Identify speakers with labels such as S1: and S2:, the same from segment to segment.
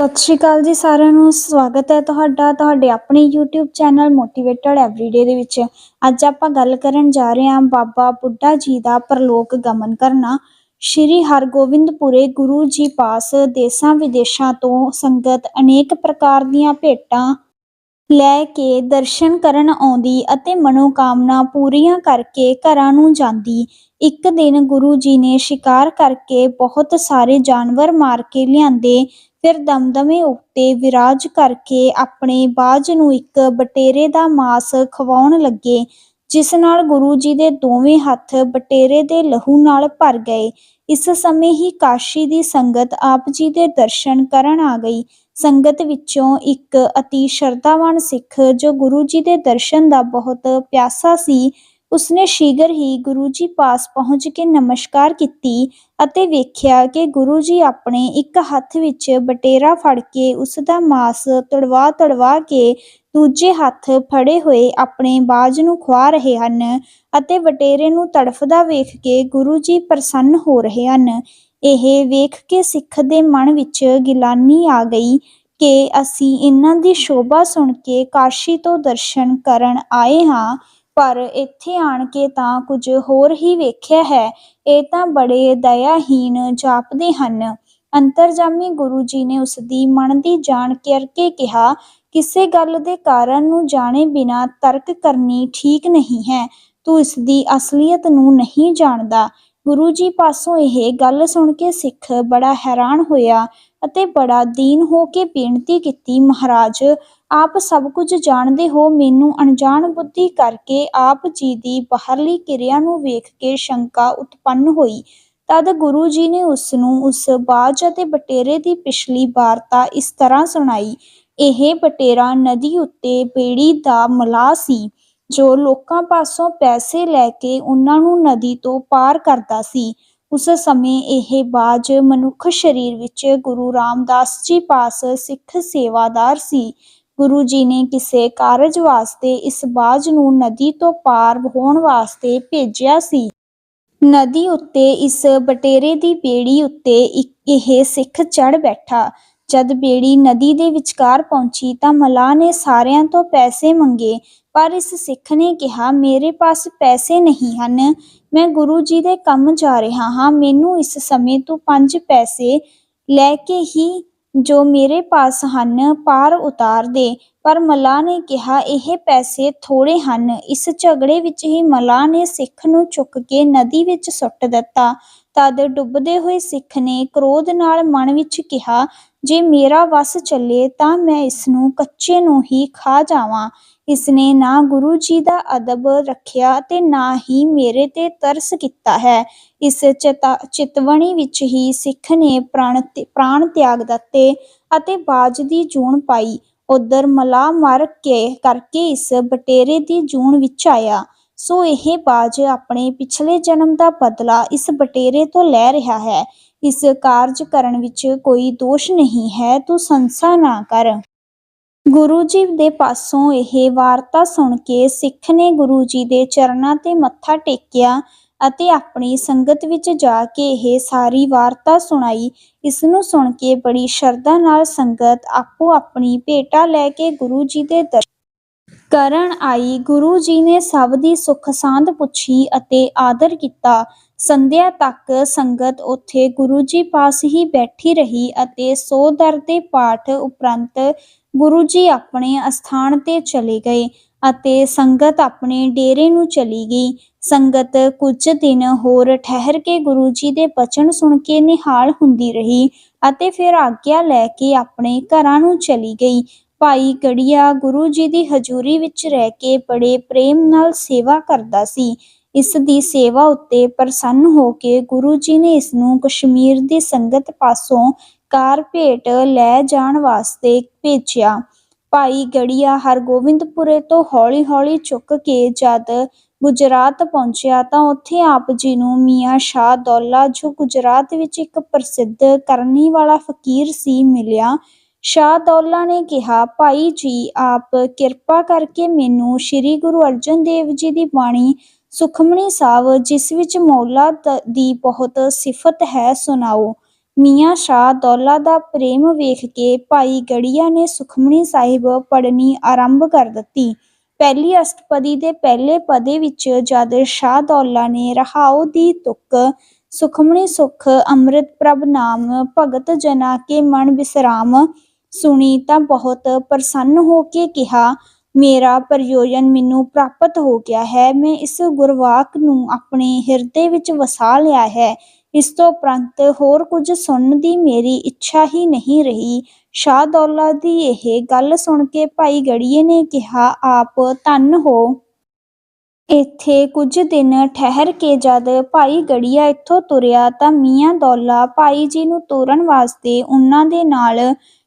S1: ਸਤਿ ਸ਼੍ਰੀ ਅਕਾਲ ਜੀ ਸਾਰਿਆਂ ਨੂੰ, ਸਵਾਗਤ ਹੈ ਤੁਹਾਡਾ ਤੁਹਾਡੇ ਆਪਣੇ YouTube ਚੈਨਲ ਮੋਟੀਵੇਟਡ ਐਵਰੀਡੇ ਦੇ ਵਿੱਚ। ਅੱਜ ਆਪਾਂ ਗੱਲ ਕਰਨ ਜਾ ਰਹੇ ਹਾਂ ਬਾਬਾ ਬੁੱਢਾ ਜੀ ਦਾ ਪ੍ਰਲੋਕ ਗਮਨ ਕਰਨਾ। ਸ਼੍ਰੀ ਹਰਗੋਬਿੰਦਪੁਰੇ ਗੁਰੂ ਜੀ ਪਾਸ ਦੇਸਾਂ ਵਿਦੇਸ਼ਾਂ ਤੋਂ ਸੰਗਤ ਅਨੇਕ ਪ੍ਰਕਾਰ ਦੀਆਂ ਭੇਟਾਂ ਲੈ ਕੇ ਦਰਸ਼ਨ ਕਰਨ ਆਉਂਦੀ ਅਤੇ ਮਨੋਕਾਮਨਾ ਪੂਰੀਆਂ ਕਰਕੇ ਘਰਾਂ ਨੂੰ ਜਾਂਦੀ। ਇੱਕ ਦਿਨ ਗੁਰੂ ਜੀ ਨੇ ਸ਼ਿਕਾਰ ਕਰਕੇ ਬਹੁਤ ਸਾਰੇ ਜਾਨਵਰ ਮਾਰ ਕੇ ਲਿਆਂਦੇ। ਫਿਰ ਦਮਦਮੇ ਉੱਤੇ ਵਿਰਾਜ ਕਰਕੇ ਆਪਣੇ ਬਾਜ਼ ਨੂੰ ਇੱਕ ਬਟੇਰੇ ਦਾ ਮਾਸ ਖਵਾਉਣ ਲੱਗੇ, ਜਿਸ ਨਾਲ ਗੁਰੂ ਜੀ ਦੇ ਦੋਵੇਂ ਹੱਥ ਬਟੇਰੇ ਦੇ ਲਹੂ ਨਾਲ ਭਰ ਗਏ। ਇਸ ਸਮੇਂ ਹੀ ਕਾਸ਼ੀ ਦੀ ਸੰਗਤ ਆਪ ਜੀ ਦੇ ਦਰਸ਼ਨ ਕਰਨ ਆ ਗਈ। ਸੰਗਤ ਵਿੱਚੋਂ ਇੱਕ ਅਤੀ ਸ਼ਰਧਾਵਾਨ ਸਿੱਖ ਜੋ ਗੁਰੂ ਜੀ ਦੇ ਦਰਸ਼ਨ ਦਾ ਬਹੁਤ ਪਿਆਸਾ ਸੀ, ਉਸਨੇ ਸ਼ੀਗਰ ਹੀ ਗੁਰੂ ਜੀ ਪਾਸ ਪਹੁੰਚ ਕੇ ਨਮਸਕਾਰ ਕੀਤੀ ਅਤੇ ਵੇਖਿਆ ਕਿ ਗੁਰੂ ਜੀ ਆਪਣੇ ਇੱਕ ਹੱਥ ਵਿੱਚ ਬਟੇਰਾ ਫੜ ਕੇ ਉਸ ਦਾ ਮਾਸ ਤੜਵਾ ਤੜਵਾ ਕੇ ਦੂਜੇ ਹੱਥ ਫੜੇ ਹੋਏ ਆਪਣੇ ਬਾਜ ਨੂੰ ਖਵਾ ਰਹੇ ਹਨ ਅਤੇ ਬਟੇਰੇ ਨੂੰ ਤੜਫਦਾ ਵੇਖ ਕੇ ਗੁਰੂ ਜੀ ਪ੍ਰਸੰਨ ਹੋ ਰਹੇ ਹਨ। ਇਹ ਵੇਖ ਕੇ ਸਿੱਖ ਦੇ ਮਨ ਵਿੱਚ ਗਿਲਾਨੀ ਆ ਗਈ ਕਿ ਅਸੀਂ ਇਹਨਾਂ ਦੀ ਸ਼ੋਭਾ ਸੁਣ ਕੇ ਕਾਸ਼ੀ ਤੋਂ ਦਰਸ਼ਨ ਕਰਨ ਆਏ ਹਾਂ, ਪਰ ਇੱਥੇ ਆਣ ਕੇ ਤਾਂ ਕੁਝ ਹੋਰ ਹੀ ਵੇਖਿਆ ਹੈ। ਇਹ ਤਾਂ ਬੜੇ ਦਇਆਹੀਨ ਜਾਪਦੇ ਹਨ। ਅੰਤਰਜਾਮੀ ਗੁਰੂ ਜੀ ਨੇ ਉਸ ਦੀ ਮਨ ਦੀ ਜਾਣ ਕਰਕੇ ਕਿਹਾ, ਕਿਸੇ ਗੱਲ ਦੇ ਕਾਰਨ ਨੂੰ ਜਾਣੇ ਬਿਨਾ ਤਰਕ ਕਰਨੀ ਠੀਕ ਨਹੀਂ ਹੈ। ਤੂੰ ਇਸ ਦੀ ਅਸਲੀਅਤ ਨੂੰ ਨਹੀਂ ਜਾਣਦਾ। ਗੁਰੂ ਜੀ ਪਾਸੋਂ ਇਹ ਗੱਲ ਸੁਣ ਕੇ ਸਿੱਖ ਬੜਾ ਹੈਰਾਨ ਹੋਇਆ ਅਤੇ ਬੜਾ ਦੀਨ ਹੋ ਕੇ ਬੇਨਤੀ ਕੀਤੀ, ਮਹਾਰਾਜ, ਆਪ ਸਭ ਕੁਝ ਜਾਣਦੇ ਹੋ, ਮੈਨੂੰ ਅਣਜਾਣ ਬੁੱਧੀ ਕਰਕੇ ਆਪ ਜੀ ਦੀ ਬਾਹਰਲੀ ਕਿਰਿਆ ਨੂੰ ਵੇਖ ਕੇ ਸ਼ੰਕਾ ਉਤਪੰਨ ਹੋਈ। ਤਦ ਗੁਰੂ ਜੀ ਨੇ ਉਸ ਨੂੰ ਉਸ ਬਾਜ ਅਤੇ ਬਟੇਰੇ ਦੀ ਪਿਛਲੀ ਵਾਰਤਾ ਇਸ ਤਰ੍ਹਾਂ ਸੁਣਾਈ। ਇਹ ਬਟੇਰਾ ਨਦੀ ਉੱਤੇ ਬੇੜੀ ਦਾ ਮਲਾਹ ਸੀ। ਜੋ ਲੋਕਾਂ ਪਾਸੋਂ ਪੈਸੇ ਲੈ ਕੇ ਉਹਨਾਂ ਨੂੰ ਨਦੀ ਤੋਂ ਪਾਰ ਕਰਦਾ ਸੀ, ਉਸ ਸਮੇਂ ਇਹ ਬਾਜ ਮਨੁੱਖ ਸਰੀਰ ਵਿੱਚ ਗੁਰੂ ਰਾਮਦਾਸ ਜੀ ਪਾਸ ਸਿੱਖ ਸੇਵਾਦਾਰ ਸੀ। ਗੁਰੂ ਜੀ ਨੇ ਕਿਸੇ ਕਾਰਜ ਵਾਸਤੇ ਇਸ ਬਾਜ ਨੂੰ ਨਦੀ ਤੋਂ ਪਾਰ ਹੋਣ ਵਾਸਤੇ ਭੇਜਿਆ ਸੀ। ਨਦੀ ਉੱਤੇ ਇਸ ਬਟੇਰੇ ਦੀ ਬੇੜੀ ਉੱਤੇ ਇੱਕ ਇਹ ਸਿੱਖ ਚੜ ਬੈਠਾ। ਜਦ ਬੇੜੀ ਨਦੀ ਦੇ ਵਿਚਕਾਰ ਪਹੁੰਚੀ ਤਾਂ ਮਲਾਹ ਨੇ ਸਾਰਿਆਂ ਤੋਂ ਪੈਸੇ ਮੰਗੇ, ਪਰ ਇਸ ਸਿੱਖ ਨੇ ਕਿਹਾ, ਮੇਰੇ ਪਾਸ ਪੈਸੇ ਨਹੀਂ ਹਨ। ਮੈਂ ਗੁਰੂ ਜੀ ਦੇ ਕੰਮ ਜਾ ਰਿਹਾ ਹਾਂ। ਮੈਨੂੰ ਇਸ ਸਮੇਂ ਤੋਂ ਪੰਜ ਪੈਸੇ ਲੈ ਕੇ ਹੀ ਜੋ ਮੇਰੇ ਪਾਸ ਹਨ, ਪਾਰ ਉਤਾਰ ਦੇ। ਪਰ ਮਲਾਹ ਨੇ ਕਿਹਾ, ਇਹ ਪੈਸੇ ਥੋੜੇ ਹਨ। ਇਸ ਝਗੜੇ ਵਿੱਚ ਹੀ ਮਲਾਹ ਨੇ ਸਿੱਖ ਨੂੰ ਚੁੱਕ ਕੇ ਨਦੀ ਵਿੱਚ ਸੁੱਟ ਦਿੱਤਾ। ਤਦ ਡੁੱਬਦੇ ਹੋਏ ਸਿੱਖ ਨੇ ਕ੍ਰੋਧ ਨਾਲ ਮਨ ਵਿੱਚ ਕਿਹਾ ਜੇ ਮੇਰਾ ਵਸ ਚੱਲੇ ਤਾਂ ਮੈਂ ਇਸ ਨੂੰ ਕੱਚੇ ਨੂੰ ਹੀ ਖਾ ਜਾਵਾਂ। ਇਸਨੇ ਨਾ ਗੁਰੂ ਜੀ ਦਾ ਅਦਬ ਰੱਖਿਆ ਤੇ ਨਾ ਹੀ ਮੇਰੇ ਤੇ ਤਰਸ ਕੀਤਾ ਹੈ। ਇਸ ਚਿਤਵਣੀ ਵਿੱਚ ਹੀ ਸਿੱਖ ਨੇ ਪ੍ਰਾਣ ਪ੍ਰਾਣ ਤਿਆਗ ਦਿੱਤੇ ਅਤੇ ਬਾਜ ਦੀ ਜੂਨ ਪਾਈ। ਉਧਰ ਮਲਾ ਮਰ ਕੇ, ਕਰਕੇ ਇਸ ਬਟੇਰੇ ਦੀ ਜੂਨ ਵਿੱਚ ਆਇਆ। ਸੋ ਇਹ ਬਾਜ ਆਪਣੇ ਪਿਛਲੇ ਜਨਮ ਦਾ ਬਦਲਾ ਇਸ ਬਟੇਰੇ ਤੋਂ ਲੈ ਰਿਹਾ ਹੈ। ਇਸ ਕਾਰਜ ਕਰਨ ਵਿੱਚ ਕੋਈ ਦੋਸ਼ ਨਹੀਂ ਹੈ, ਤੂੰ ਸੰਸਾ ਨਾ ਕਰ। ਗੁਰੂ ਜੀ ਦੇ ਪਾਸੋਂ ਇਹ ਵਾਰਤਾ ਸੁਣ ਕੇ ਸਿੱਖ ਨੇ ਗੁਰੂ ਜੀ ਦੇ ਚਰਨਾਂ ਤੇ ਮੱਥਾ ਟੇਕਿਆ ਅਤੇ ਆਪਣੀ ਸੰਗਤ ਵਿੱਚ ਜਾ ਕੇ ਇਹ ਸਾਰੀ ਵਾਰਤਾ ਸੁਣਾਈ। ਇਸ ਨੂੰ ਸੁਣ ਕੇ ਬੜੀ ਸ਼ਰਧਾ ਨਾਲ ਸੰਗਤ ਆਪੋ ਆਪਣੀ ਭੇਟਾ ਲੈ ਕੇ ਗੁਰੂ ਜੀ ਦੇ ਦਰਸ਼ਨ ਕਰਨ ਆਈ। ਗੁਰੂ ਜੀ ਨੇ ਸਭ ਦੀ ਸੁੱਖ ਸਾਂਦ ਪੁੱਛੀ ਅਤੇ ਆਦਰ ਕੀਤਾ। ਸੰਧਿਆ ਤੱਕ ਸੰਗਤ ਉੱਥੇ ਗੁਰੂ ਜੀ ਪਾਸ ਹੀ ਬੈਠੀ ਰਹੀ ਅਤੇ ਸੋ ਦਰ ਦੇ ਪਾਠ ਉਪਰੰਤ ਗੁਰੂ ਜੀ ਆਪਣੇ ਅਸਥਾਨ ਤੇ ਚਲੇ ਗਏ ਅਤੇ ਸੰਗਤ ਆਪਣੇ ਡੇਰੇ ਨੂੰ ਚਲੀ ਗਈ। ਸੰਗਤ ਕੁਝ ਦਿਨ ਹੋਰ ਠਹਿਰ ਕੇ ਗੁਰੂ ਜੀ ਦੇ ਬਚਨ ਸੁਣ ਕੇ ਨਿਹਾਲ ਹੁੰਦੀ ਰਹੀ ਅਤੇ ਫਿਰ ਆਗਿਆ ਲੈ ਕੇ ਆਪਣੇ ਘਰਾਂ ਨੂੰ ਚਲੀ ਗਈ। ਭਾਈ ਗੜੀਆ ਗੁਰੂ ਜੀ ਦੀ ਹਜ਼ੂਰੀ ਵਿੱਚ ਰਹਿ ਕੇ ਬੜੇ ਪ੍ਰੇਮ ਨਾਲ ਸੇਵਾ ਕਰਦਾ ਸੀ। ਇਸ ਦੀ ਸੇਵਾ ਉੱਤੇ ਪ੍ਰਸੰਨ ਹੋ ਕੇ ਗੁਰੂ ਜੀ ਨੇ ਇਸ ਨੂੰ ਕਸ਼ਮੀਰ ਦੀ ਸੰਗਤ ਪਾਸੋਂ ਕਾਰ ਭੇਟ ਲੈ ਜਾਣ ਵਾਸਤੇ ਭੇਜਿਆ। ਭਾਈ ਗੜੀਆ ਹਰਗੋਬਿੰਦਪੁਰੇ ਤੋਂ ਹੌਲੀ-ਹੌਲੀ ਚੁੱਕ ਕੇ ਜਦ ਗੁਜਰਾਤ ਪਹੁੰਚਿਆ ਤਾਂ ਉੱਥੇ ਆਪ ਜੀ ਨੂੰ ਮੀਆਂ ਸ਼ਾਹ ਦੌਲਾ ਜੋ ਗੁਜਰਾਤ ਵਿੱਚ ਇੱਕ ਪ੍ਰਸਿੱਧ ਕਰਨੀ ਵਾਲਾ ਫਕੀਰ ਸੀ ਮਿਲਿਆ। ਸ਼ਾਹ ਦੌਲਾ ਨੇ ਕਿਹਾ, ਭਾਈ ਜੀ, ਆਪ ਕਿਰਪਾ ਕਰਕੇ ਮੈਨੂੰ ਸ੍ਰੀ ਗੁਰੂ ਅਰਜਨ ਦੇਵ ਜੀ ਦੀ ਬਾਣੀ ਸੁਖਮਣੀ ਸਾਹਿਬ, ਜਿਸ ਵਿੱਚ ਮੌਲਾ ਦੀ ਬਹੁਤ ਸਿਫਤ ਹੈ, ਸੁਣਾਓ ਮੀਆਂ ਸ਼ਾਹ ਦੌਲਾ ਦਾ ਪ੍ਰੇਮ ਵੇਖ ਕੇ ਭਾਈ ਗੜੀਆ ਨੇ ਸੁਖਮਣੀ ਸਾਹਿਬ ਪੜ੍ਹਨੀ ਆਰੰਭ ਕਰ ਦਿੱਤੀ। ਪਹਿਲੀ ਅਸ਼ਟਪਦੀ ਦੇ ਪਹਿਲੇ ਪਦੇ ਵਿੱਚ ਜਦ ਸ਼ਾਹ ਦੌਲਾ ਨੇ ਰਹਾਉ ਦੀ ਤੁਕ ਸੁਖਮਣੀ ਸੁਖ ਅੰਮ੍ਰਿਤ ਪ੍ਰਭ ਨਾਮ ਭਗਤ ਜਨਾ ਕੇ ਮਨ ਬਿਸਰਾਮ ਸੁਣੀ ਤਾਂ ਬਹੁਤ ਪ੍ਰਸੰਨ ਹੋ ਕੇ ਕਿਹਾ ਮੇਰਾ ਪ੍ਰਯੋਜਨ ਮੈਨੂੰ ਪ੍ਰਾਪਤ ਹੋ ਗਿਆ ਹੈ। ਮੈਂ ਇਸ ਗੁਰਵਾਕ ਨੂੰ ਆਪਣੇ ਹਿਰਦੇ ਵਿੱਚ ਵਸਾ ਲਿਆ ਹੈ। ਇਸ ਤੋਂ ਉਪਰੰਤ ਹੋਰ ਕੁਝ ਸੁਣਨ ਦੀ ਮੇਰੀ ਇੱਛਾ ਹੀ ਨਹੀਂ ਰਹੀ। ਸ਼ਾਹ ਦੌਲਾ ਦੀ ਇਹ ਗੱਲ ਸੁਣ ਕੇ ਭਾਈ ਗੜੀਏ ਨੇ ਕਿਹਾ, ਆਪ ਧੰਨ ਹੋ। ਇੱਥੇ ਕੁਝ ਦਿਨ ਠਹਿਰ ਕੇ ਜਦ ਭਾਈ ਗੜੀਆ ਇੱਥੋਂ ਤੁਰਿਆ ਤਾਂ ਮੀਆਂ ਦੌਲਾ ਭਾਈ ਜੀ ਨੂੰ ਤੋਰਨ ਵਾਸਤੇ ਉਹਨਾਂ ਦੇ ਨਾਲ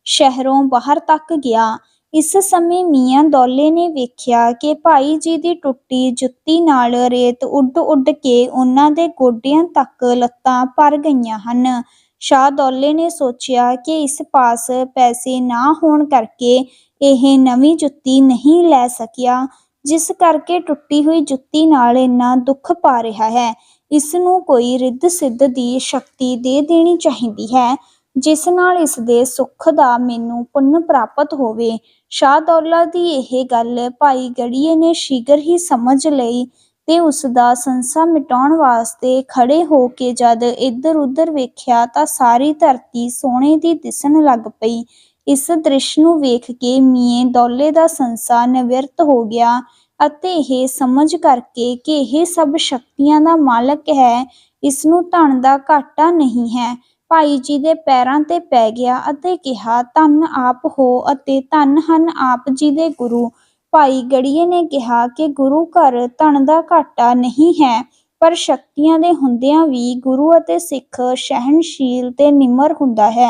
S1: ਸ਼ਹਿਰੋਂ ਬਾਹਰ ਤੱਕ ਗਿਆ। ਇਸ ਸਮੇਂ ਮੀਆਂ ਦੌਲੇ ਨੇ ਵੇਖਿਆ ਕਿ ਭਾਈ ਜੀ ਦੀ ਟੁੱਟੀ ਜੁੱਤੀ ਨਾਲ ਰੇਤ ਉੱਡ ਉੱਡ ਕੇ ਉਹਨਾਂ ਦੇ ਗੋਡਿਆਂ ਤੱਕ ਲੱਤਾਂ ਭਰ ਗਈਆਂ ਹਨ। ਸ਼ਾਹ ਦੌਲੇ ਨੇ ਸੋਚਿਆ ਕਿ ਇਸ ਪਾਸ ਪੈਸੇ ਨਾ ਹੋਣ ਕਰਕੇ ਇਹ ਨਵੀਂ ਜੁੱਤੀ ਨਹੀਂ ਲੈ ਸਕਿਆ, ਜਿਸ ਕਰਕੇ ਟੁੱਟੀ ਹੋਈ ਜੁੱਤੀ ਨਾਲ ਇੰਨਾ ਦੁੱਖ ਪਾ ਰਿਹਾ ਹੈ। ਇਸ ਨੂੰ ਕੋਈ ਰਿੱਧ ਸਿੱਧ ਦੀ ਸ਼ਕਤੀ ਦੇ ਦੇਣੀ ਚਾਹੀਦੀ ਹੈ। ਜਿਸ ਨਾਲ ਇਸ ਦੇ ਸੁੱਖ ਦਾ ਮੈਨੂੰ ਪੁੰਨ ਪ੍ਰਾਪਤ ਹੋਵੇ। ਸ਼ਾਹ ਦੌਲਾ ਦੀ ਇਹ ਗੱਲ ਭਾਈ ਗੜੀਏ ਨੇ ਸ਼ੀਘਰ ਹੀ ਸਮਝ ਲਈ ਤੇ ਉਸ ਦਾ ਸੰਸਾ ਮਿਟਾਉਣ ਵਾਸਤੇ ਖੜੇ ਹੋ ਕੇ ਜਦ ਇੱਧਰ ਉੱਧਰ ਵੇਖਿਆ ਤਾਂ ਸਾਰੀ ਧਰਤੀ ਸੋਨੇ ਦੀ ਦਿਸਣ ਲੱਗ ਪਈ। ਇਸ ਦ੍ਰਿਸ਼ ਨੂੰ ਵੇਖ ਕੇ ਮੀਏ ਦੌਲੇ ਦਾ ਸੰਸਾ ਨਿਵਰਤ ਹੋ ਗਿਆ ਅਤੇ ਇਹ ਸਮਝ ਕਰਕੇ ਕਿ ਇਹ ਸਭ ਸ਼ਕਤੀਆਂ ਦਾ ਮਾਲਕ ਹੈ, ਇਸ ਨੂੰ ਧਨ ਦਾ ਘਾਟਾ ਨਹੀਂ ਹੈ। ਭਾਈ ਜੀ ਦੇ ਪੈਰਾਂ ਤੇ ਪੈ ਗਿਆ ਅਤੇ ਕਿਹਾ, ਧੰਨ ਆਪ ਹੋ ਅਤੇ ਧੰਨ ਹਨ ਆਪ ਜੀ ਦੇ ਗੁਰੂ। ਭਾਈ ਗੜੀਏ ਨੇ ਕਿਹਾ ਕਿ ਗੁਰੂ ਘਰ ਧਨ ਦਾ ਘਾਟਾ ਨਹੀਂ ਹੈ, ਪਰ ਸ਼ਕਤੀਆਂ ਦੇ ਹੁੰਦਿਆਂ ਵੀ ਗੁਰੂ ਅਤੇ ਸਿੱਖ ਸਹਿਨਸ਼ੀਲ ਤੇ ਨਿਮਰ ਹੁੰਦਾ ਹੈ।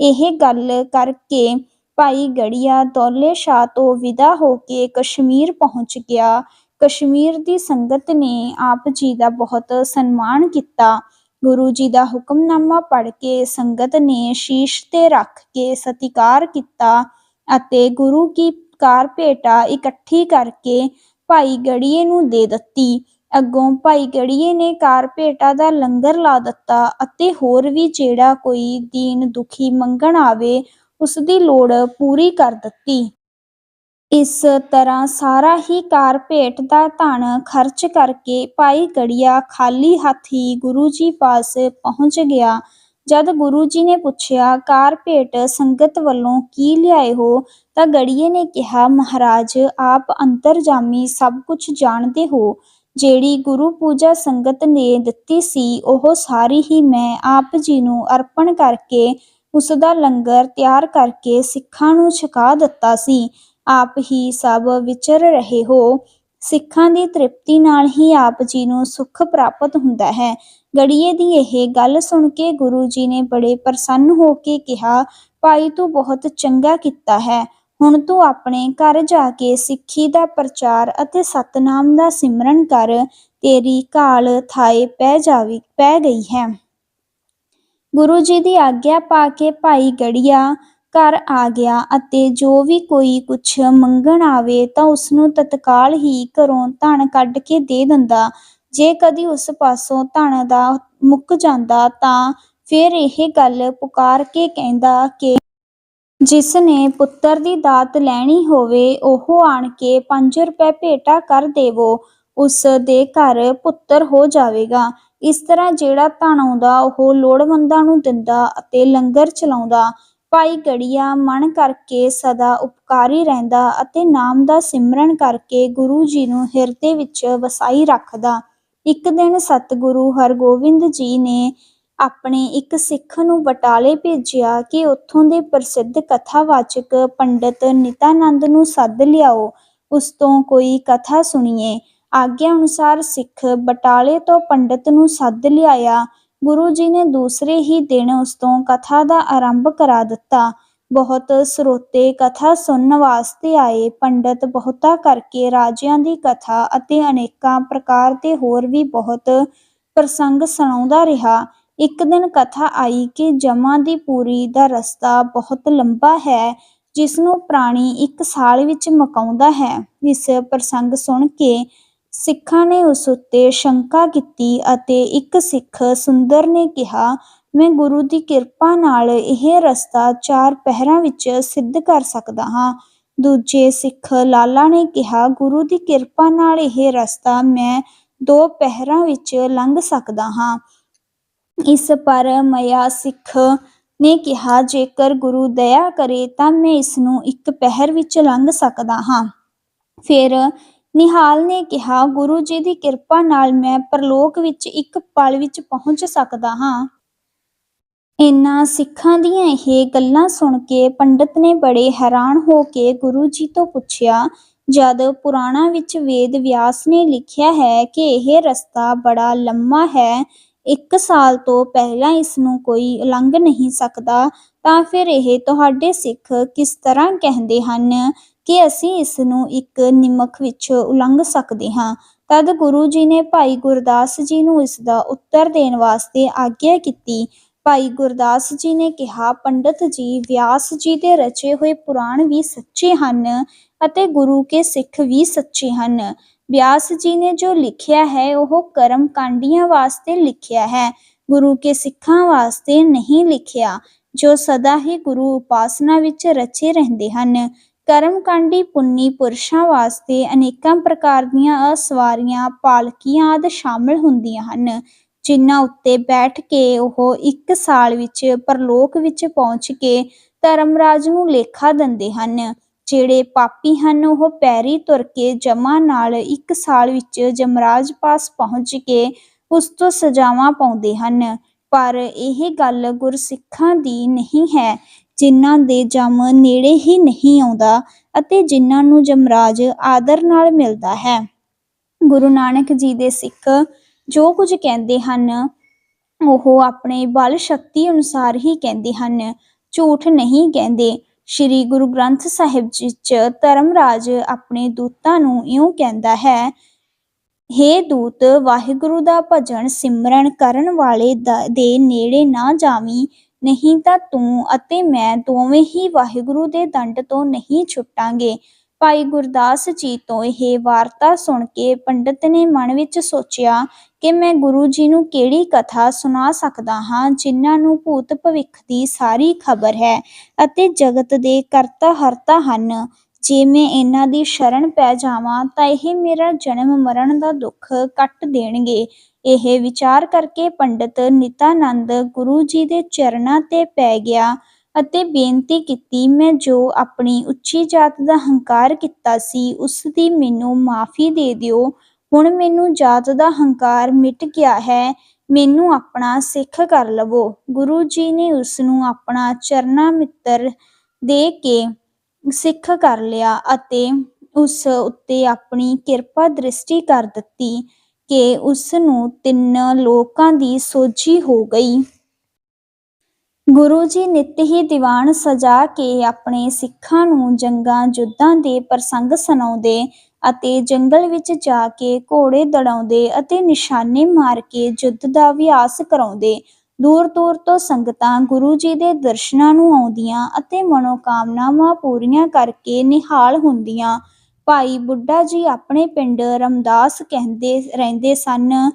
S1: ਇਹ ਗੱਲ ਕਰਕੇ ਭਾਈ ਗੜੀਆ ਦੌਲੇ ਸ਼ਾਹ ਤੋਂ ਵਿਦਾ ਹੋ ਕੇ ਕਸ਼ਮੀਰ ਪਹੁੰਚ ਗਿਆ। ਕਸ਼ਮੀਰ ਦੀ ਸੰਗਤ ਨੇ ਆਪ ਜੀ ਦਾ ਬਹੁਤ ਸਨਮਾਨ ਕੀਤਾ। ਗੁਰੂ ਜੀ ਦਾ ਹੁਕਮਨਾਮਾ ਪੜ੍ਹ ਕੇ ਸੰਗਤ ਨੇ ਸ਼ੀਸ਼ ਤੇ ਰੱਖ ਕੇ ਸਤਿਕਾਰ ਕੀਤਾ ਅਤੇ ਗੁਰੂ ਕੀ ਕਾਰ ਭੇਟਾ ਇਕੱਠੀ ਕਰਕੇ ਭਾਈ ਗੜੀਏ ਨੂੰ ਦੇ ਦਿੱਤੀ। ਅੱਗੋਂ ਭਾਈ ਗੜੀਏ ਨੇ ਕਾਰ ਭੇਟਾ ਦਾ ਲੰਗਰ ਲਾ ਦਿੱਤਾ ਅਤੇ ਹੋਰ ਵੀ ਜਿਹੜਾ ਕੋਈ ਦੀਨ ਦੁਖੀ ਮੰਗਣ ਆਵੇ, ਉਸ ਦੀ ਲੋੜ ਪੂਰੀ ਕਰ ਦਿੱਤੀ। ਇਸ ਤਰ੍ਹਾਂ ਸਾਰਾ ਹੀ ਕਾਰ ਭੇਟ ਦਾ ਧਨ ਖਰਚ ਕਰਕੇ ਭਾਈ ਗੜੀਆ ਖਾਲੀ ਹੱਥ ਹੀ ਗੁਰੂ ਜੀ ਪਾਸ ਪਹੁੰਚ ਗਿਆ। ਜਦ ਗੁਰੂ ਜੀ ਨੇ ਪੁੱਛਿਆ ਕਾਰ ਭੇਟ ਸੰਗਤ ਵੱਲੋਂ ਕੀ ਲਿਆਏ ਹੋ? ਤਾਂ ਗੜੀਏ ਨੇ ਕਿਹਾ, ਮਹਾਰਾਜ, ਆਪ ਅੰਤਰਜਾਮੀ ਸਭ ਕੁਝ ਜਾਣਦੇ ਹੋ। ਜਿਹੜੀ ਗੁਰੂ ਪੂਜਾ ਸੰਗਤ ਨੇ ਦਿੱਤੀ ਸੀ, ਉਹ ਸਾਰੀ ਹੀ ਮੈਂ ਆਪ ਜੀ ਨੂੰ ਅਰਪਣ ਕਰਕੇ ਉਸ ਦਾ ਲੰਗਰ ਤਿਆਰ ਕਰਕੇ ਸਿੱਖਾਂ ਨੂੰ ਛਕਾ ਦਿੱਤਾ ਸੀ। ਆਪ ਹੀ ਸਭ ਵਿਚਰ ਰਹੇ ਹੋ। ਸਿੱਖਾਂ ਦੀ ਤ੍ਰਿਪਤੀ ਨਾਲ ਹੀ ਆਪ ਜੀ ਨੂੰ ਸੁੱਖ ਪ੍ਰਾਪਤ ਹੁੰਦਾ ਹੈ। ਗੜੀਏ ਦੀ ਇਹ ਗੱਲ ਸੁਣ ਕੇ ਗੁਰੂ ਜੀ ਨੇ ਬੜੇ ਪ੍ਰਸੰਨ ਹੋ ਕੇ ਕਿਹਾ, ਭਾਈ ਤੂੰ ਬਹੁਤ ਚੰਗਾ ਕੀਤਾ ਹੈ। ਹੁਣ ਤੂੰ ਆਪਣੇ ਘਰ ਜਾ ਕੇ ਸਿੱਖੀ ਦਾ ਪ੍ਰਚਾਰ ਅਤੇ ਸਤਨਾਮ ਦਾ ਸਿਮਰਨ ਕਰ। ਤੇਰੀ ਕਾਲ ਥਾਏ ਪੈ ਜਾਵੀ, ਪੈ ਗਈ ਹੈ। ਗੁਰੂ ਜੀ ਦੀ ਆਗਿਆ ਪਾ ਕੇ ਭਾਈ ਗੜੀਆ ਘਰ ਆ ਗਿਆ ਅਤੇ ਜੋ ਵੀ ਕੋਈ ਕੁਛ ਮੰਗਣ ਆਵੇ ਤਾਂ ਉਸਨੂੰ ਤਤਕਾਲ ਹੀ ਘਰੋਂ ਧਨ ਕੱਢ ਕੇ ਦੇ ਦਿੰਦਾ। ਜੇ ਕਦੀ ਉਸ ਪਾਸੋਂ ਧਨ ਦਾ ਮੁੱਕ ਜਾਂਦਾ ਤਾਂ ਫਿਰ ਇਹ ਗੱਲ ਪੁਕਾਰ ਕੇ ਕਹਿੰਦਾ ਕਿ ਜਿਸ ਨੇ ਪੁੱਤਰ ਦੀ ਦਾਤ ਲੈਣੀ ਹੋਵੇ, ਉਹ ਆਣ ਕੇ 5 ਰੁਪਏ ਭੇਟਾ ਕਰ ਦੇਵੋ, ਉਸ ਦੇ ਘਰ ਪੁੱਤਰ ਹੋ ਜਾਵੇਗਾ। ਇਸ ਤਰ੍ਹਾਂ ਜਿਹੜਾ ਧਨ ਆਉਂਦਾ, ਉਹ ਲੋੜਵੰਦਾਂ ਨੂੰ ਦਿੰਦਾ ਅਤੇ ਲੰਗਰ ਚਲਾਉਂਦਾ। ਭਾਈ ਗੜੀਆ ਮਨ ਕਰਕੇ ਸਦਾ ਉਪਕਾਰੀ ਰਹਿੰਦਾ ਅਤੇ ਨਾਮ ਦਾ ਸਿਮਰਨ ਕਰਕੇ ਗੁਰੂ ਜੀ ਨੂੰ ਹਿਰਦੇ ਵਿੱਚ ਵਸਾਈ ਰੱਖਦਾ। ਇੱਕ ਦਿਨ ਸਤਿਗੁਰੂ ਹਰਗੋਬਿੰਦ ਜੀ ਨੇ ਆਪਣੇ ਇੱਕ ਸਿੱਖ ਨੂੰ ਬਟਾਲੇ ਭੇਜਿਆ ਕਿ ਉੱਥੋਂ ਦੇ ਪ੍ਰਸਿੱਧ ਕਥਾਵਾਚਕ ਪੰਡਤ ਨਿਤਾਨੰਦ ਨੂੰ ਸੱਦ ਲਿਆਓ। ਉਸ ਤੋਂ ਕੋਈ ਕਥਾ ਸੁਣੀਏ। ਆਗਿਆ ਅਨੁਸਾਰ ਸਿੱਖ ਬਟਾਲੇ ਤੋਂ ਪੰਡਤ ਨੂੰ ਸੱਦ ਲਿਆਇਆ। ਗੁਰੂ ਜੀ ਨੇ ਦੂਸਰੇ ਹੀ ਦਿਨ ਉਸ ਤੋਂ ਕਥਾ ਦਾ ਆਰੰਭ ਕਰਾ ਦਿੱਤਾ। ਬਹੁਤ ਸਰੋਤੇ ਕਥਾ ਸੁਣਨ ਵਾਸਤੇ ਆਏ। ਪੰਡਤ ਬਹੁਤਾ ਕਰਕੇ ਰਾਜਿਆਂ ਦੀ ਕਥਾ ਅਤੇ ਅਨੇਕਾਂ ਪ੍ਰਕਾਰ ਦੇ ਹੋਰ ਵੀ ਬਹੁਤ ਪ੍ਰਸੰਗ ਸੁਣਾਉਂਦਾ ਰਿਹਾ। ਇੱਕ ਦਿਨ ਕਥਾ ਆਈ ਕਿ ਜਮਾ ਦੀ ਪੂਰੀ ਦਾ ਰਸਤਾ ਬਹੁਤ ਲੰਬਾ ਹੈ ਜਿਸ ਨੂੰ ਪ੍ਰਾਣੀ ਇੱਕ ਸਾਲ ਵਿੱਚ ਮਕਾਉਂਦਾ ਹੈ। ਇਸ ਪ੍ਰਸੰਗ ਸੁਣ ਕੇ ਸਿੱਖਾਂ ਨੇ ਉਸ ਉੱਤੇ ਸ਼ੰਕਾ ਕੀਤੀ ਅਤੇ ਇੱਕ ਸਿੱਖ ਸੁੰਦਰ ਨੇ ਕਿਹਾ, ਮੈਂ ਗੁਰੂ ਦੀ ਕਿਰਪਾ ਨਾਲ ਇਹ ਰਸਤਾ ਚਾਰ ਪਹਿਰਾਂ ਵਿੱਚ ਸਿੱਧ ਕਰ ਸਕਦਾ ਹਾਂ। ਦੂਜੇ ਸਿੱਖ ਲਾਲਾ ਨੇ ਕਿਹਾ, ਗੁਰੂ ਦੀ ਕਿਰਪਾ ਨਾਲ ਇਹ ਰਸਤਾ ਮੈਂ ਦੋ ਪਹਿਰਾਂ ਵਿੱਚ ਲੰਘ ਸਕਦਾ ਹਾਂ। ਇਸ ਪਰ ਮਇਆ ਸਿੱਖ ਨੇ ਕਿਹਾ, ਜੇਕਰ ਗੁਰੂ ਦਇਆ ਕਰੇ ਤਾਂ ਮੈਂ ਇਸਨੂੰ ਇੱਕ ਪਹਿਰ ਵਿੱਚ ਲੰਘ ਸਕਦਾ ਹਾਂ। ਫਿਰ ਨਿਹਾਲ ਨੇ ਕਿਹਾ, ਗੁਰੂ ਜੀ ਦੀ ਕਿਰਪਾ ਨਾਲ ਮੈਂ ਪਰਲੋਕ ਵਿੱਚ ਇੱਕ ਪਲ ਵਿੱਚ ਪਹੁੰਚ ਸਕਦਾ ਹਾਂ। ਇਨ੍ਹਾਂ ਸਿੱਖਾਂ ਦੀਆਂ ਇਹ ਗੱਲਾਂ ਸੁਣ ਕੇ ਪੰਡਤ ਨੇ ਬੜੇ ਹੈਰਾਨ ਹੋ ਕੇ ਗੁਰੂ ਜੀ ਤੋਂ ਪੁੱਛਿਆ, ਜਦ ਪੁਰਾਣਾ ਵਿੱਚ ਵੇਦ ਵਿਆਸ ਨੇ ਲਿਖਿਆ ਹੈ ਕਿ ਇਹ ਰਸਤਾ ਬੜਾ ਲੰਮਾ ਹੈ, ਇੱਕ ਸਾਲ ਤੋਂ ਪਹਿਲਾਂ ਇਸ ਨੂੰ ਕੋਈ ਲੰਘ ਨਹੀਂ ਸਕਦਾ, ਤਾਂ ਫਿਰ ਇਹ ਤੁਹਾਡੇ ਸਿੱਖ ਕਿਸ ਤਰ੍ਹਾਂ ਕਹਿੰਦੇ ਹਨ? ਕਿ ਅਸੀਂ ਇਸ ਨੂੰ ਇੱਕ ਨਿਮਕ ਵਿੱਚ ਉਲੰਘ ਸਕਦੇ ਹਾਂ। ਤਦ ਗੁਰੂ ਜੀ ਨੇ ਭਾਈ ਗੁਰਦਾਸ ਜੀ ਨੂੰ ਇਸ ਦਾ ਉੱਤਰ ਦੇਣ ਵਾਸਤੇ ਆਗਿਆ ਕੀਤੀ। ਭਾਈ ਗੁਰਦਾਸ ਜੀ ਨੇ ਕਿਹਾ, ਪੰਡਤ ਜੀ, ਵਿਆਸ ਜੀ ਦੇ ਰਚੇ ਹੋਏ ਪੁਰਾਣ ਵੀ ਸੱਚੇ ਹਨ ਅਤੇ ਗੁਰੂ ਕੇ ਸਿੱਖ ਵੀ ਸੱਚੇ ਹਨ। ਵਿਆਸ ਜੀ ਨੇ ਜੋ ਲਿਖਿਆ ਹੈ, ਉਹ ਕਰਮ ਕਾਂਡੀਆਂ ਵਾਸਤੇ ਲਿਖਿਆ ਹੈ, ਗੁਰੂ ਕੇ ਸਿੱਖਾਂ ਵਾਸਤੇ ਨਹੀਂ ਲਿਖਿਆ, ਜੋ ਸਦਾ ਹੀ ਗੁਰੂ ਉਪਾਸਨਾ ਵਿੱਚ ਰਚੇ ਰਹਿੰਦੇ ਹਨ। ਕਰਮ ਕਾਂਡੀ ਪੁੰਨੀ ਪੁਰਸ਼ਾਂ ਵਾਸਤੇ ਅਨੇਕਾਂ ਪ੍ਰਕਾਰ ਦੀਆਂ ਅਸਵਾਰੀਆਂ, ਪਾਲਕੀਆਂ ਆਦਿ ਸ਼ਾਮਲ ਹੁੰਦੀਆਂ ਹਨ, ਜਿਨ੍ਹਾਂ ਉੱਤੇ ਬੈਠ ਕੇ ਉਹ ਇੱਕ ਸਾਲ ਵਿੱਚ ਪਰਲੋਕ ਵਿੱਚ ਪਹੁੰਚ ਕੇ ਧਰਮਰਾਜ ਨੂੰ ਲੇਖਾ ਦਿੰਦੇ ਹਨ, ਜਿਹੜੇ ਪਾਪੀ ਹਨ ਉਹ ਪੈਰੀ ਤੁਰ ਕੇ ਜਮਾ ਨਾਲ ਇੱਕ ਸਾਲ ਵਿੱਚ ਜਮਰਾਜ ਪਾਸ ਪਹੁੰਚ ਕੇ ਉਸ ਤੋਂ ਸਜ਼ਾਵਾਂ ਪਾਉਂਦੇ ਹਨ, ਪਰ ਇਹ ਗੱਲ ਗੁਰਸਿੱਖਾਂ ਦੀ ਨਹੀਂ ਹੈ। ਜਿਨ੍ਹਾਂ ਦੇ ਜਮ ਨੇੜੇ ਹੀ ਨਹੀਂ ਆਉਂਦਾ ਅਤੇ ਜਿਨ੍ਹਾਂ ਨੂੰ ਜਮਰਾਜ ਆਦਰ ਨਾਲ ਮਿਲਦਾ ਹੈ। ਗੁਰੂ ਨਾਨਕ ਜੀ ਦੇ ਸਿੱਖ ਜੋ ਕੁਝ ਕਹਿੰਦੇ ਹਨ, ਉਹ ਆਪਣੇ ਬਲ ਸ਼ਕਤੀ ਅਨੁਸਾਰ ਹੀ ਕਹਿੰਦੇ ਹਨ। ਝੂਠ ਨਹੀਂ ਕਹਿੰਦੇ। ਸ੍ਰੀ ਗੁਰੂ ਗ੍ਰੰਥ ਸਾਹਿਬ ਜੀ 'ਚ ਧਰਮਰਾਜ ਆਪਣੇ ਦੂਤਾਂ ਨੂੰ ਇਉਂ ਕਹਿੰਦਾ ਹੈ, ਹੇ ਦੂਤ, ਵਾਹਿਗੁਰੂ ਦਾ ਭਜਨ ਸਿਮਰਨ ਕਰਨ ਵਾਲੇ ਦਾ- ਦੇ ਨੇੜੇ ਨਾ ਜਾਵੀਂ। ਨਹੀਂ ਤਾਂ ਤੂੰ ਅਤੇ ਮੈਂ ਦੋਵੇਂ ਹੀ ਵਾਹਿਗੁਰੂ ਦੇ ਦੰਡ ਤੋਂ ਨਹੀਂ ਛੁੱਟਾਂਗੇ। ਭਾਈ ਗੁਰਦਾਸ ਜੀ ਤੋਂ ਇਹ ਵਾਰਤਾ ਸੁਣ ਕੇ ਪੰਡਤ ਨੇ ਮਨ ਵਿੱਚ ਸੋਚਿਆ ਕਿ ਮੈਂ ਗੁਰੂ ਜੀ ਨੂੰ ਕਿਹੜੀ ਕਥਾ ਸੁਣਾ ਸਕਦਾ ਹਾਂ, ਜਿਨ੍ਹਾਂ ਨੂੰ ਭੂਤ ਭਵਿੱਖ ਦੀ ਸਾਰੀ ਖਬਰ ਹੈ ਅਤੇ ਜਗਤ ਦੇ ਕਰਤਾ ਹਰਤਾ ਹਨ। ਜੇ ਮੈਂ ਇਹਨਾਂ ਦੀ ਸ਼ਰਨ ਪੈ ਜਾਵਾਂ, ਤਾਂ ਇਹ ਮੇਰਾ ਜਨਮ ਮਰਨ ਦਾ ਦੁੱਖ ਕੱਟ ਦੇਣਗੇ। ਇਹ ਵਿਚਾਰ ਕਰਕੇ ਪੰਡਤ ਨਿਤਾਨੰਦ ਗੁਰੂ ਜੀ ਦੇ ਚਰਨਾਂ ਤੇ ਪੈ ਗਿਆ ਅਤੇ ਬੇਨਤੀ ਕੀਤੀ, ਮੈਂ ਜੋ ਆਪਣੀ ਉੱਚੀ ਜਾਤ ਦਾ ਹੰਕਾਰ ਕੀਤਾ ਸੀ, ਉਸ ਦੀ ਮੈਨੂੰ ਮਾਫੀ ਦੇ ਦਿਓ। ਹੁਣ ਮੈਨੂੰ ਜਾਤ ਦਾ ਹੰਕਾਰ ਮਿਟ ਗਿਆ ਹੈ, ਮੈਨੂੰ ਆਪਣਾ ਸਿੱਖ ਕਰ ਲਵੋ। ਗੁਰੂ ਜੀ ਨੇ ਉਸ ਨੂੰ ਆਪਣਾ ਚਰਨਾ ਮਿੱਤਰ ਦੇ ਕੇ ਸਿੱਖ ਕਰ ਲਿਆ ਅਤੇ ਉਸ ਉੱਤੇ ਆਪਣੀ ਕਿਰਪਾ ਦ੍ਰਿਸ਼ਟੀ ਕਰ ਦਿੱਤੀ ਕਿ ਉਸ ਨੂੰ ਤਿੰਨ ਲੋਕਾਂ ਦੀ ਸੋਝੀ ਹੋ ਗਈ। ਗੁਰੂ ਜੀ ਨਿੱਤ ਹੀ ਦੀਵਾਨ ਸਜਾ ਕੇ ਆਪਣੇ ਸਿੱਖਾਂ ਨੂੰ ਜੰਗਾਂ ਜੁੱਧਾਂ ਦੇ ਪ੍ਰਸੰਗ ਸੁਣਾਉਂਦੇ ਅਤੇ ਜੰਗਲ ਵਿੱਚ ਜਾ ਕੇ ਘੋੜੇ ਦੜਾਉਂਦੇ ਅਤੇ ਨਿਸ਼ਾਨੇ ਮਾਰ ਕੇ ਯੁੱਧ ਦਾ ਅਭਿਆਸ ਕਰਾਉਂਦੇ। ਦੂਰ ਦੂਰ ਤੋਂ ਸੰਗਤਾਂ ਗੁਰੂ ਜੀ ਦੇ ਦਰਸ਼ਨਾਂ ਨੂੰ ਆਉਂਦੀਆਂ ਅਤੇ ਮਨੋਕਾਮਨਾਵਾਂ ਪੂਰੀਆਂ ਕਰਕੇ ਨਿਹਾਲ ਹੁੰਦੀਆਂ। ਭਾਈ ਬੁੱਢਾ ਜੀ ਆਪਣੇ ਪਿੰਡ ਰਮਦਾਸ ਕਹਿੰਦੇ ਰਹਿੰਦੇ ਸਨ,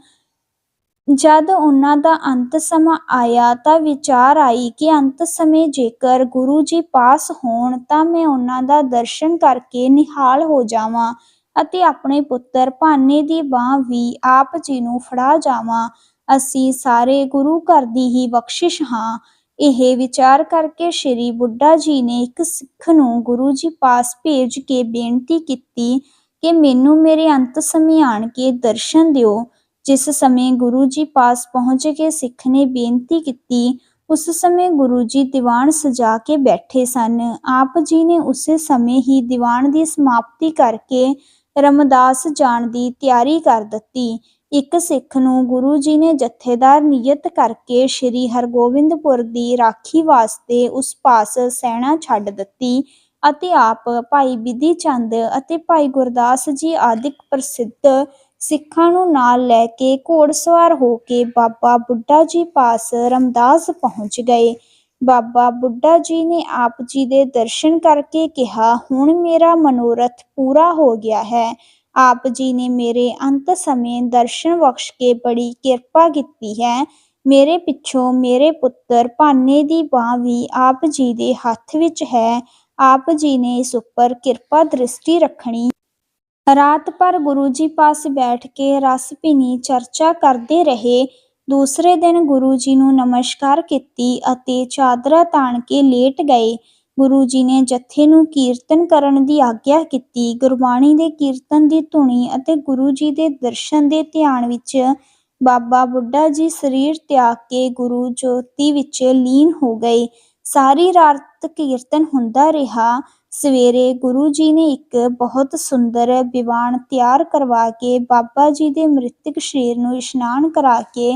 S1: ਜਦ ਉਹਨਾਂ ਦਾ ਅੰਤ ਸਮਾਂ ਆਇਆ ਤਾਂ ਵਿਚਾਰ ਆਈ ਕਿ ਅੰਤ ਸਮੇਂ ਜੇਕਰ ਗੁਰੂ ਜੀ ਪਾਸ ਹੋਣ ਤਾਂ ਮੈਂ ਉਹਨਾਂ ਦਾ ਦਰਸ਼ਨ ਕਰਕੇ ਨਿਹਾਲ ਹੋ ਜਾਵਾਂ ਅਤੇ ਆਪਣੇ ਪੁੱਤਰ ਭਾਨੇ ਦੀ ਬਾਹ ਵੀ ਆਪ ਜੀ ਨੂੰ ਫੜਾ ਜਾਵਾਂ। ਅਸੀਂ ਸਾਰੇ ਗੁਰੂ ਘਰ ਦੀ ਹੀ ਬਖਸ਼ਿਸ਼ ਹਾਂ। ਇਹ ਵਿਚਾਰ ਕਰਕੇ ਸ੍ਰੀ ਬੁੱਢਾ ਜੀ ਨੇ ਇੱਕ ਸਿੱਖ ਨੂੰ ਗੁਰੂ ਜੀ ਪਾਸ ਭੇਜ ਕੇ ਬੇਨਤੀ ਕੀਤੀ ਕਿ ਮੈਨੂੰ ਮੇਰੇ ਅੰਤ ਸਮੇਂ ਆਣ ਕੇ ਦਰਸ਼ਨ ਦਿਓ। ਜਿਸ ਸਮੇਂ ਗੁਰੂ ਜੀ ਪਾਸ ਪਹੁੰਚ ਕੇ ਸਿੱਖ ਨੇ ਬੇਨਤੀ ਕੀਤੀ, ਉਸ ਸਮੇਂ ਗੁਰੂ ਜੀ ਦੀਵਾਨ ਸਜਾ ਕੇ ਬੈਠੇ ਸਨ। ਆਪ ਜੀ ਨੇ ਉਸੇ ਸਮੇਂ ਹੀ ਦੀਵਾਨ ਦੀ ਸਮਾਪਤੀ ਕਰਕੇ ਰਮਦਾਸ ਜਾਣ ਦੀ ਤਿਆਰੀ ਕਰ ਦਿੱਤੀ। ਇੱਕ ਸਿੱਖ ਨੂੰ ਗੁਰੂ ਜੀ ਨੇ ਜਥੇਦਾਰ ਨਿਯਤ ਕਰਕੇ ਸ੍ਰੀ ਹਰਗੋਬਿੰਦਪੁਰ ਦੀ ਰਾਖੀ ਵਾਸਤੇ ਉਸ ਪਾਸ ਸੈਨਾ ਛੱਡ ਦਿੱਤੀ ਅਤੇ ਆਪ ਭਾਈ ਬਿਧੀ ਚੰਦ ਅਤੇ ਭਾਈ ਗੁਰਦਾਸ ਜੀ ਆਦਿਕ ਪ੍ਰਸਿੱਧ ਸਿੱਖਾਂ ਨੂੰ ਨਾਲ ਲੈ ਕੇ ਘੋੜਸਵਾਰ ਹੋ ਕੇ ਬਾਬਾ ਬੁੱਢਾ ਜੀ ਪਾਸ ਰਮਦਾਸ ਪਹੁੰਚ ਗਏ। ਬਾਬਾ ਬੁੱਢਾ ਜੀ ਨੇ ਆਪ ਜੀ ਦੇ ਦਰਸ਼ਨ ਕਰਕੇ ਕਿਹਾ, ਹੁਣ ਮੇਰਾ ਮਨੋਰਥ ਪੂਰਾ ਹੋ ਗਿਆ ਹੈ। ਆਪ ਜੀ ਨੇ ਮੇਰੇ ਅੰਤ ਸਮੇਂ ਦਰਸ਼ਨ ਬਖਸ਼ ਕੇ ਬੜੀ ਕਿਰਪਾ ਕੀਤੀ ਹੈ। ਮੇਰੇ ਪਿੱਛੋਂ ਮੇਰੇ ਪੁੱਤਰ ਭਾਨੇ ਦੀ ਬਾਂਹ ਵੀ ਆਪ ਜੀ ਦੇ ਹੱਥ ਵਿੱਚ ਹੈ। ਆਪ ਜੀ ਨੇ ਇਸ ਉੱਪਰ ਕਿਰਪਾ ਦ੍ਰਿਸ਼ਟੀ ਰੱਖਣੀ। ਰਾਤ ਭਰ ਗੁਰੂ ਜੀ ਪਾਸ ਬੈਠ ਕੇ ਰਸ ਭਿੰਨੀ ਚਰਚਾ ਕਰਦੇ ਰਹੇ। ਦੂਸਰੇ ਦਿਨ ਗੁਰੂ ਜੀ ਨੂੰ ਨਮਸਕਾਰ ਕੀਤੀ ਅਤੇ ਚਾਦਰਾ ਤਾਣ ਕੇ ਲੇਟ ਗਏ। ਗੁਰੂ ਜੀ ਨੇ ਜਥੇ ਨੂੰ ਕੀਰਤਨ ਕਰਨ ਦੀ ਆਗਿਆ ਕੀਤੀ। ਗੁਰਬਾਣੀ ਦੇ ਕੀਰਤਨ ਦੀ ਧੁਨੀ ਅਤੇ ਗੁਰੂ ਜੀ ਦੇ ਦਰਸ਼ਨ ਦੇ ਧਿਆਨ ਵਿੱਚ ਬਾਬਾ ਬੁੱਢਾ ਜੀ ਸਰੀਰ ਤਿਆਗ ਕੇ ਗੁਰੂ ਜੋਤੀ ਵਿੱਚ ਲੀਨ ਹੋ ਗਏ। ਸਾਰੀ ਰਾਤ ਕੀਰਤਨ ਹੁੰਦਾ ਰਿਹਾ। ਸਵੇਰੇ ਗੁਰੂ ਜੀ ਨੇ ਇੱਕ ਬਹੁਤ ਸੁੰਦਰ ਵਿਵਾਨ ਤਿਆਰ ਕਰਵਾ ਕੇ ਬਾਬਾ ਜੀ ਦੇ ਮ੍ਰਿਤਕ ਸਰੀਰ ਨੂੰ ਇਸ਼ਨਾਨ ਕਰਾ ਕੇ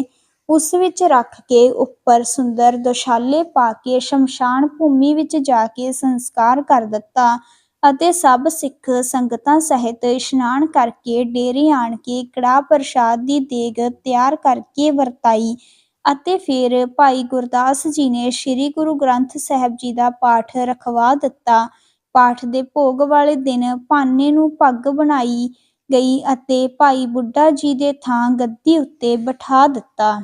S1: ਉਸ ਵਿੱਚ ਰੱਖ ਕੇ ਉੱਪਰ ਸੁੰਦਰ ਦੁਸ਼ਾਲੇ ਪਾ ਕੇ ਸ਼ਮਸ਼ਾਨ ਭੂਮੀ ਵਿੱਚ ਜਾ ਕੇ ਸੰਸਕਾਰ ਕਰ ਦਿੱਤਾ ਅਤੇ ਸਭ ਸਿੱਖ ਸੰਗਤਾਂ ਸਹਿਤ ਇਸ਼ਨਾਨ ਕਰਕੇ ਡੇਰੇ ਆਣ ਕੇ ਕੜਾਹ ਪ੍ਰਸ਼ਾਦ ਦੀ ਦੇਗ ਤਿਆਰ ਕਰਕੇ ਵਰਤਾਈ ਅਤੇ ਫਿਰ ਭਾਈ ਗੁਰਦਾਸ ਜੀ ਨੇ ਸ੍ਰੀ ਗੁਰੂ ਗ੍ਰੰਥ ਸਾਹਿਬ ਜੀ ਦਾ ਪਾਠ ਰਖਵਾ ਦਿੱਤਾ। ਪਾਠ ਦੇ ਭੋਗ ਵਾਲੇ ਦਿਨ ਭਾਨੇ ਨੂੰ ਪੱਗ ਬਣਾਈ ਗਈ ਅਤੇ ਭਾਈ ਬੁੱਢਾ ਜੀ ਦੇ ਥਾਂ ਗੱਦੀ ਉੱਤੇ ਬਿਠਾ ਦਿੱਤਾ।